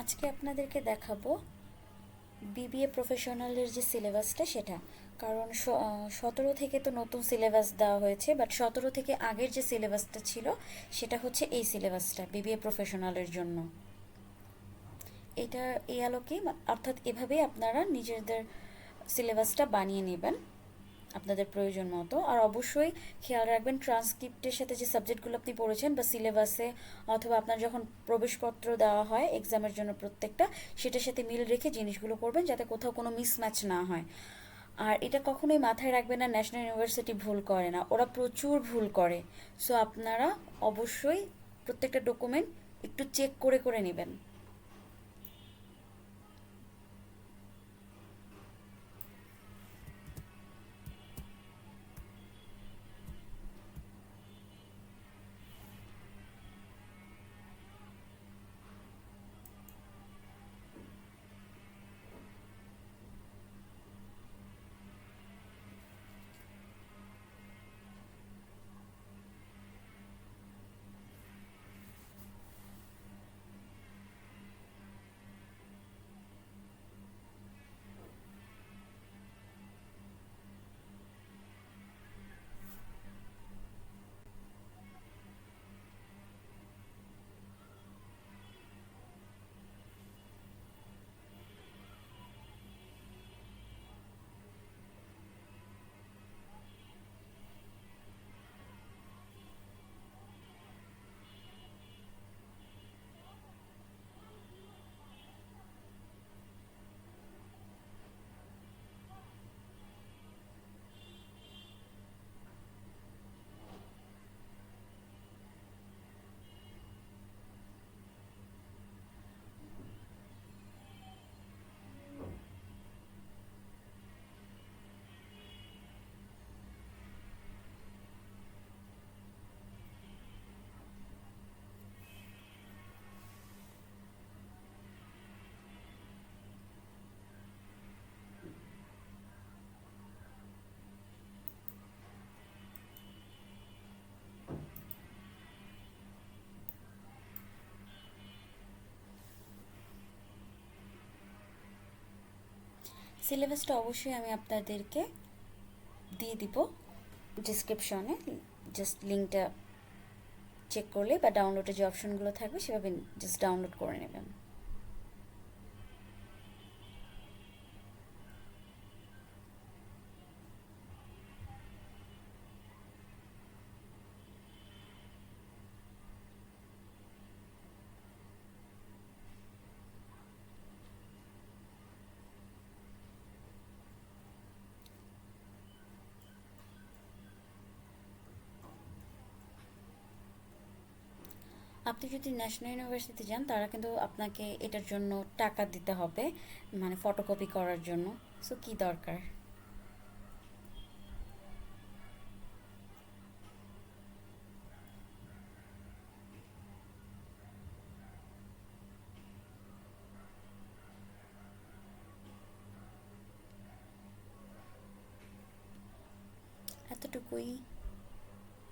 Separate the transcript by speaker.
Speaker 1: আজকে আপনাদেরকে দেখাবো বিবিএ প্রফেশনালের যে সিলেবাসটা সেটা। কারণ সতেরো থেকে তো নতুন সিলেবাস দেওয়া হয়েছে বাট সতেরো থেকে আগের যে সিলেবাসটা ছিল, সেটা হচ্ছে এই সিলেবাসটা বিবিএ প্রফেশনালের জন্য। এটা এই আলোকে, অর্থাৎ এভাবেই আপনারা নিজেদের সিলেবাসটা বানিয়ে নেবেন। আপনাদের প্রয়োজন মতো। আর অবশ্যই খেয়াল রাখবেন ট্রান্সক্রিপ্টের সাথে যে সাবজেক্টগুলো আপনি পড়েছেন বা সিলেবাসে অথবা আপনার যখন প্রবেশপত্র দেওয়া হয় এক্সামের জন্য প্রত্যেকটা, সেটার সাথে মিল রেখে জিনিসগুলো করবেন যাতে কোথাও কোনো মিসম্যাচ না হয়। আর এটা কখনোই মাথায় রাখবেন না ন্যাশনাল ইউনিভার্সিটি ভুল করে না, ওরা প্রচুর ভুল করে। সো আপনারা অবশ্যই প্রত্যেকটা ডকুমেন্ট একটু চেক করে করে নেবেন। সিলেবাসটা অবশ্যই আমি আপনাদেরকে দিয়ে দিব ডিসক্রিপশনে। জাস্ট লিঙ্কটা চেক করলে বা ডাউনলোডের যে অপশনগুলো থাকবে সেভাবে জাস্ট ডাউনলোড করে নেবেন। আপনি যদি ন্যাশনাল ইউনিভার্সিটিতে যান, তারা কিন্তু আপনাকে এটার জন্য টাকা দিতে হবে মানে ফটোকপি করার জন্য। সো কি দরকার? এতটুকুই।